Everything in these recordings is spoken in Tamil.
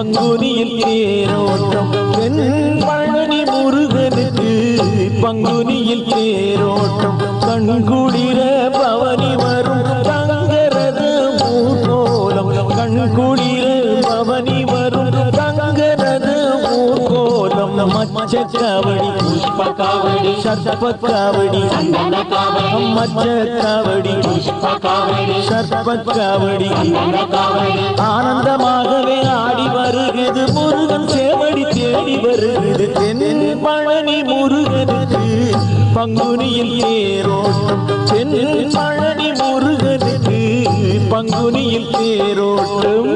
பங்குனியில் தேரோட்டம். தென் பழனி முருகனுக்கு பங்குனியில் தேரோட்டம். கண்குளிர பவனி மச்ச காவடி புஷ்ப காவடி சர்ப்ப காவடி சந்தன காவடி மச்ச காவடி புஷ்ப காவடி சர்ப்ப காவடி சந்தன காவடி ஆனந்தமாகவே ஆடி வருகிறது முருகன் சேவடி தேடி வருகிறது தென் பழனி முருகனுக்கு பங்குனியில் தேரோட்டம் தென் பழனி முருகனுக்கு பங்குனியில் தேரோட்டம்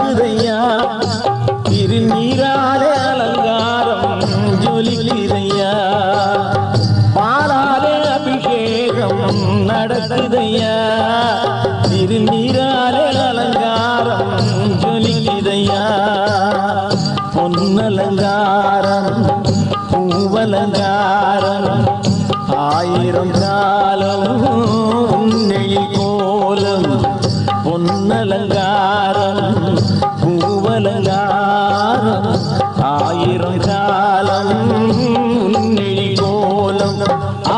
நடக்குதையா திருநீராலே அலங்காரம் ஜொலிக்குதையா பாலாலே அபிஷேகம் நடக்குதையா திருநீராலே அலங்காரம் ஜொலிக்குதையா பொன்னலங்காரம் பூவலங்காரம் ஆயிரம் காலம் உன்னையில் கோலம் பொன்னலங்காரம் ஆயிரம் காலம் நெழி கோலம்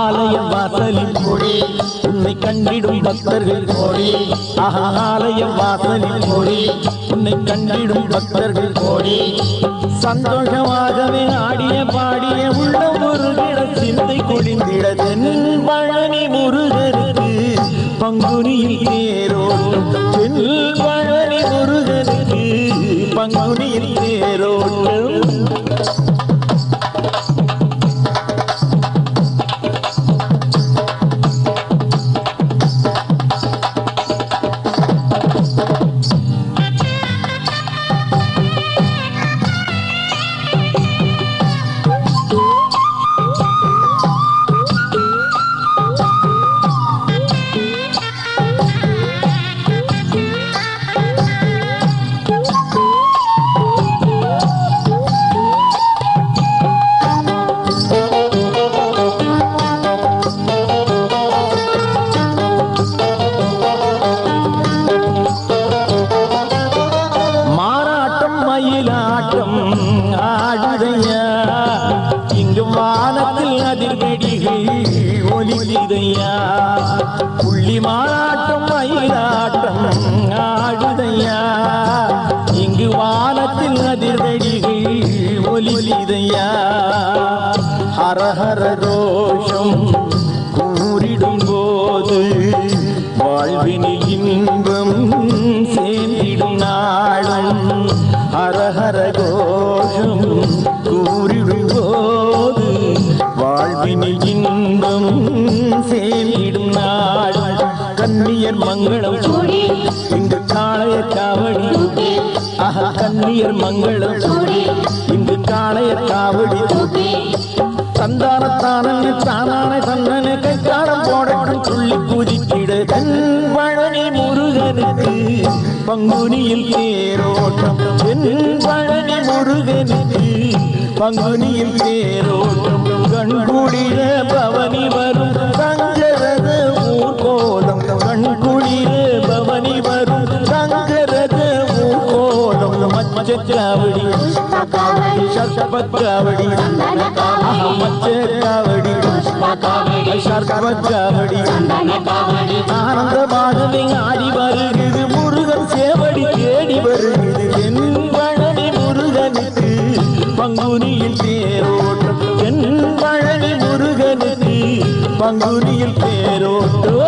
ஆலய வாசலில் மொழி உன்னை கண்டிடும் பக்தர்கள் கோடி. ஆலய ஆலயம் வாசலில் கொடி உன்னை கண்டிடும் பக்தர்கள் கோடி. சந்தோஷமாகவே ஆடிய பாடிய உள்ள ஒரு கிட சிந்தை கொடிந்திட ஒலிக்குதையா புள்ளி மாறாட்டம் மயிலாட்டம் ஆடுதையா. இங்கு வானத்தில் அதிர்வெடிகள் ஒலிக்குதையா. ஹரஹர ரோஷம் கூறிடும் போது வாழ்வினில் இன்பம் சேர்ந்திடும் நாளும். ஹரஹர கோஷம் கூறிடும் போது வாழ்வினில் இன்பம் சேர்ந்திடும் நாளும் கன்னியர் மங்களம். சூடி. இங்கு காளைய காவடி. ஆஹா கன்னியர் மங்களம். சூடி. இங்கு காளைய காவடி. தூக்கி. தந்தான தானே தானான தன்னனு கைக்காரம் போடட்டும் துள்ளி குதிக்கிட பழனி முருகனுக்கு பங்குனியில் தேரோட்டம். முருகனுக்கு பங்குனியில் தேரோட்டம் கண்குளிர பவனி வரும். சங்கரத ஊர்கோலம் கண்குளிர பவனி வரும். சங்கரத ஊர்கோலம் மச்சச்சாவடி புஷ்ப காவடி சர்பக்காவடி. சந்தன காவடி மச்சக்காவடி புஷ்ப காவடி ஆடி வருகிறது முருகன் சேவடி தேடி வருகிறது. தேரோட்டம். என் பழனி முருகனுக்கு பங்குனியில் தேரோட்டம்.